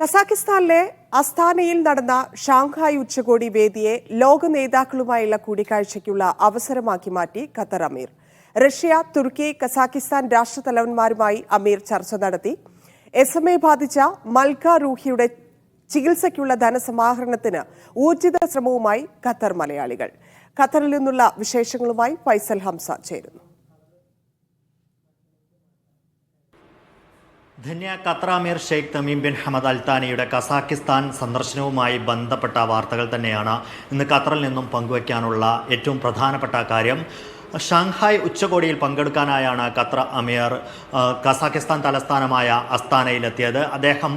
കസാഖിസ്ഥാനിലെ അസ്താനയിൽ നടന്ന ഷാങ്ഹായ് ഉച്ചകോടി വേദിയെ ലോക നേതാക്കളുമായുള്ള കൂടിക്കാഴ്ചയ്ക്കുള്ള അവസരമാക്കി മാറ്റി ഖത്തർ അമീർ. റഷ്യ തുർക്കി കസാഖിസ്ഥാൻ രാഷ്ട്രതലവന്മാരുമായി അമീർ ചർച്ച നടത്തി. എസ് എം എ ബാധിച്ച മൽക്ക റൂഹിയുടെ ചികിത്സയ്ക്കുള്ള ധനസമാഹരണത്തിന് ഊർജിത ശ്രമവുമായി ഖത്തർ മലയാളികൾ. ഖത്തറിൽ നിന്നുള്ള വിശേഷങ്ങളുമായി ഫൈസൽ ഹംസ ചേരുന്നു. ധന്യ ഖത്രാമീർ ഷെയ്ഖ് തമീം ബിൻ ഹമദ് അൽത്താനിയുടെ കസാക്കിസ്ഥാൻ സന്ദർശനവുമായി ബന്ധപ്പെട്ട വാർത്തകൾ തന്നെയാണ്. ഇന്ന് ഖത്തറിൽ നിന്നും പങ്കുവയ്ക്കാനുള്ള ഏറ്റവും പ്രധാനപ്പെട്ട കാര്യം ഷാങ്ഹായ് ഉച്ചകോടിയിൽ പങ്കെടുക്കാനായാണ് ഖത്തർ അമീർ കസാഖിസ്ഥാൻ തലസ്ഥാനമായ അസ്താനയിലെത്തിയത്. അദ്ദേഹം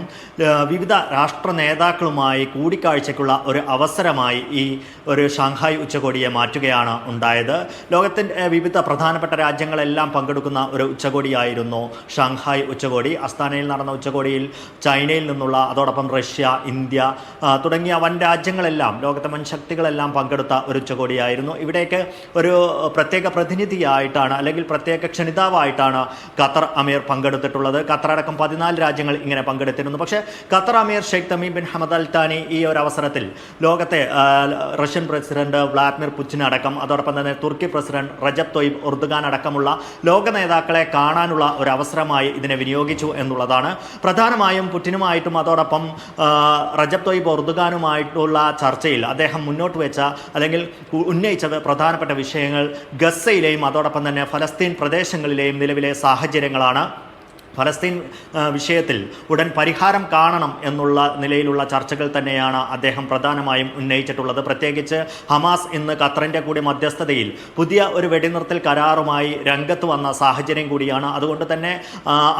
വിവിധ രാഷ്ട്ര നേതാക്കളുമായി കൂടിക്കാഴ്ചയ്ക്കുള്ള ഒരു അവസരമായി ഈ ഒരു ഷാങ്ഹായ് ഉച്ചകോടിയെ മാറ്റുകയാണ് ഉണ്ടായത്. ലോകത്തിന്റെ വിവിധ പ്രധാനപ്പെട്ട രാജ്യങ്ങളെല്ലാം പങ്കെടുക്കുന്ന ഒരു ഉച്ചകോടിയായിരുന്നു ഷാങ്ഹായ് ഉച്ചകോടി. അസ്താനയിൽ നടന്ന ഉച്ചകോടിയിൽ ചൈനയിൽ നിന്നുള്ള അതോടൊപ്പം റഷ്യ ഇന്ത്യ തുടങ്ങിയ വൻ രാജ്യങ്ങളെല്ലാം ലോകത്തെ വൻ ശക്തികളെല്ലാം പങ്കെടുത്ത ഒരു ഉച്ചകോടിയായിരുന്നു. ഇവിടേക്ക് ഒരു പ്രത്യേക പ്രതിനിധിയായിട്ടാണ് അല്ലെങ്കിൽ പ്രത്യേക ക്ഷണിതാവായിട്ടാണ് ഖത്തർ അമീർ പങ്കെടുത്തിട്ടുള്ളത്. ഖത്തർ അടക്കം പതിനാല് രാജ്യങ്ങൾ ഇങ്ങനെ പങ്കെടുത്തിരുന്നു. പക്ഷേ ഖത്തർ അമീർ Sheikh Tamim bin Hamad Al Thani ഈ ഒരു അവസരത്തിൽ ലോകത്തെ റഷ്യൻ പ്രസിഡന്റ് വ്ളാഡിമിർ പുച്ചിൻ അടക്കം അതോടൊപ്പം തന്നെ തുർക്കി പ്രസിഡന്റ് റജബ് തൊയ്ബ് ഉർദുഖാൻ അടക്കമുള്ള ലോക നേതാക്കളെ കാണാനുള്ള ഒരു അവസരമായി ഇതിനെ വിനിയോഗിച്ചു എന്നുള്ളതാണ്. പ്രധാനമായും പുടിനുമായിട്ടും അതോടൊപ്പം റജബ് തൊയ്ബ് ഉർദുഖാനുമായിട്ടുള്ള ചർച്ചയിൽ അദ്ദേഹം മുന്നോട്ട് വെച്ച അല്ലെങ്കിൽ ഉന്നയിച്ചത് പ്രധാനപ്പെട്ട വിഷയങ്ങൾ ഗസയിലെയും അതോടൊപ്പം തന്നെ ഫലസ്തീൻ പ്രദേശങ്ങളിലെയും നിലവിലെ സാഹചര്യങ്ങളാണ്. ഫലസ്തീൻ വിഷയത്തിൽ ഉടൻ പരിഹാരം കാണണം എന്നുള്ള നിലയിലുള്ള ചർച്ചകൾ തന്നെയാണ് അദ്ദേഹം പ്രധാനമായും ഉന്നയിച്ചിട്ടുള്ളത്. പ്രത്യേകിച്ച് ഹമാസ് ഇന്ന് ഖത്തറിന്റെ കൂടി മധ്യസ്ഥതയിൽ പുതിയ ഒരു വെടിനിർത്തൽ കരാറുമായി രംഗത്ത് വന്ന സാഹചര്യം കൂടിയാണ്. അതുകൊണ്ട് തന്നെ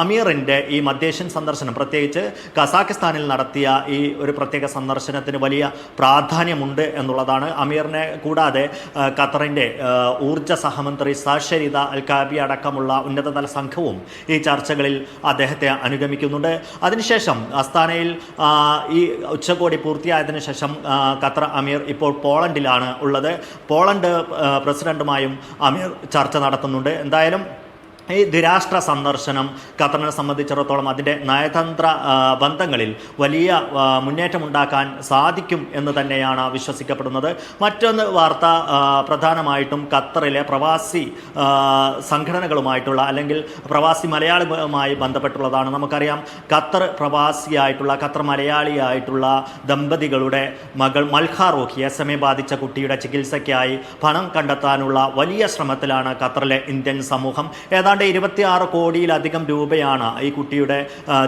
അമീറിന്റെ ഈ മധ്യേഷ്യൻ സന്ദർശനം പ്രത്യേകിച്ച് കസാഖിസ്ഥാനിൽ നടത്തിയ ഈ ഒരു പ്രത്യേക സന്ദർശനത്തിന് വലിയ പ്രാധാന്യമുണ്ട് എന്നുള്ളതാണ്. അമീറിനെ കൂടാതെ ഖത്തറിന്റെ ഊർജ സഹമന്ത്രി സാഷരിത അൽ കാബി അടക്കമുള്ള ഉന്നതതല സംഘവും ഈ ചർച്ചകളിൽ അദ്ദേഹത്തെ അനുഗമിക്കുന്നുണ്ട്. അതിനുശേഷം അസ്താനയിൽ ഈ ഉച്ചകോടി പൂർത്തിയായതിനു ശേഷം ഖത്തർ അമീർ ഇപ്പോൾ പോളണ്ടിലാണ് ഉള്ളത്. പോളണ്ട് പ്രസിഡന്റുമായും അമീർ ചർച്ച നടത്തുന്നുണ്ട്. എന്തായാലും ഈ ദ്വിരാഷ്ട്ര സന്ദർശനം ഖത്തറിനെ സംബന്ധിച്ചിടത്തോളം അതിന്റെ നയതന്ത്ര ബന്ധങ്ങളിൽ വലിയ മുന്നേറ്റമുണ്ടാക്കാൻ സാധിക്കും എന്ന് തന്നെയാണ് വിശ്വസിക്കപ്പെടുന്നത്. മറ്റൊന്ന് വാർത്ത പ്രധാനമായിട്ടും ഖത്തറിലെ പ്രവാസി സംഘടനകളുമായിട്ടുള്ള അല്ലെങ്കിൽ പ്രവാസി മലയാളികളുമായി ബന്ധപ്പെട്ടുള്ളതാണ്. നമുക്കറിയാം ഖത്തർ പ്രവാസിയായിട്ടുള്ള ഖത്തർ മലയാളിയായിട്ടുള്ള ദമ്പതികളുടെ മകൾ Malha Rohi S M A ബാധിച്ച കുട്ടിയുടെ ചികിത്സയ്ക്കായി പണം കണ്ടെത്താനുള്ള വലിയ ശ്രമത്തിലാണ് ഖത്തറിലെ ഇന്ത്യൻ സമൂഹം. ഏതാണ്ട് ഇരുപത്തിയാറ് കോടിയിലധികം രൂപയാണ് ഈ കുട്ടിയുടെ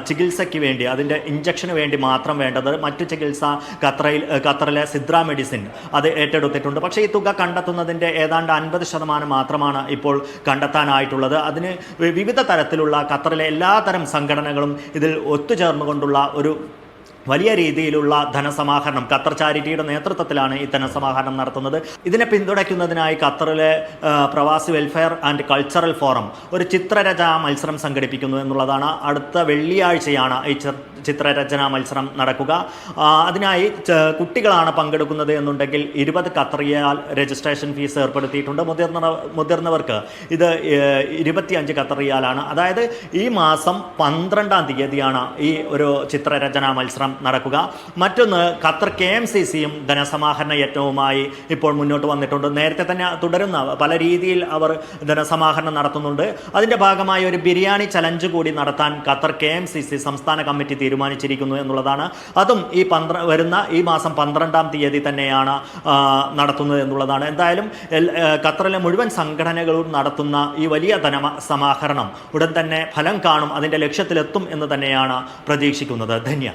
ചികിത്സയ്ക്ക് വേണ്ടി അതിന്റെ ഇഞ്ചക്ഷന് വേണ്ടി മാത്രം വേണ്ടത്. മറ്റു ചികിത്സ ഖത്തറയിൽ ഖത്തറിലെ സിദ്ര മെഡിസിൻ അത് ഏറ്റെടുത്തിട്ടുണ്ട്. പക്ഷേ ഈ തുക കണ്ടെത്തുന്നതിന്റെ ഏതാണ്ട് അൻപത് ശതമാനം മാത്രമാണ് ഇപ്പോൾ കണ്ടെത്താനായിട്ടുള്ളത്. അതിന് വിവിധ തരത്തിലുള്ള ഖത്തറിലെ എല്ലാ തരം സംഘടനകളും ഇതിൽ ഒത്തുചേർന്നുകൊണ്ടുള്ള ഒരു വലിയ രീതിയിലുള്ള ധനസമാഹരണം ഖത്തർ ചാരിറ്റിയുടെ നേതൃത്വത്തിലാണ് ഈ ധനസമാഹരണം നടത്തുന്നത്. ഇതിനെ പിന്തുണയ്ക്കുന്നതിനായി ഖത്തറിലെ പ്രവാസി വെൽഫെയർ ആൻഡ് കൾച്ചറൽ ഫോറം ഒരു ചിത്രരചാ മത്സരം സംഘടിപ്പിക്കുന്നു എന്നുള്ളതാണ്. അടുത്ത വെള്ളിയാഴ്ചയാണ് ഈ ചിത്രരചനാ ചിത്രരചന മത്സരം നടക്കുക. അതിനായി കുട്ടികളാണ് പങ്കെടുക്കുന്നത് എന്നുണ്ടെങ്കിൽ ഇരുപത് ഖത്തറിയാൽ രജിസ്ട്രേഷൻ ഫീസ് ഏർപ്പെടുത്തിയിട്ടുണ്ട്. മുതിർന്ന മുതിർന്നവർക്ക് ഇത് ഇരുപത്തിയഞ്ച് ഖത്തറിയാലാണ്. അതായത് ഈ മാസം പന്ത്രണ്ടാം തീയതിയാണ് ഈ ഒരു ചിത്രരചനാ മത്സരം നടക്കുക. മറ്റൊന്ന് ഖത്തർ കെ എം സി സിയും ധനസമാഹരണ യജ്ഞവുമായി ഇപ്പോൾ മുന്നോട്ട് വന്നിട്ടുണ്ട്. നേരത്തെ തന്നെ തുടരുന്ന പല രീതിയിൽ അവർ ധനസമാഹരണം നടത്തുന്നുണ്ട്. അതിന്റെ ഭാഗമായി ഒരു ബിരിയാണി ചലഞ്ച് കൂടി നടത്താൻ Qatar K M C C സംസ്ഥാന കമ്മിറ്റി തീരുമാനിച്ചിരിക്കുന്നു എന്നുള്ളതാണ്. അതും ഈ പന്ത്ര വരുന്ന ഈ മാസം പന്ത്രണ്ടാം തീയതി തന്നെയാണ് നടത്തുന്നത് എന്നുള്ളതാണ്. എന്തായാലും ഖത്തറിലെ മുഴുവൻ സംഘടനകളും നടത്തുന്ന ഈ വലിയ ധന സമാഹരണം ഉടൻ തന്നെ ഫലം കാണും അതിന്റെ ലക്ഷ്യത്തിലെത്തും എന്ന് തന്നെയാണ് പ്രതീക്ഷിക്കുന്നത്. ധന്യ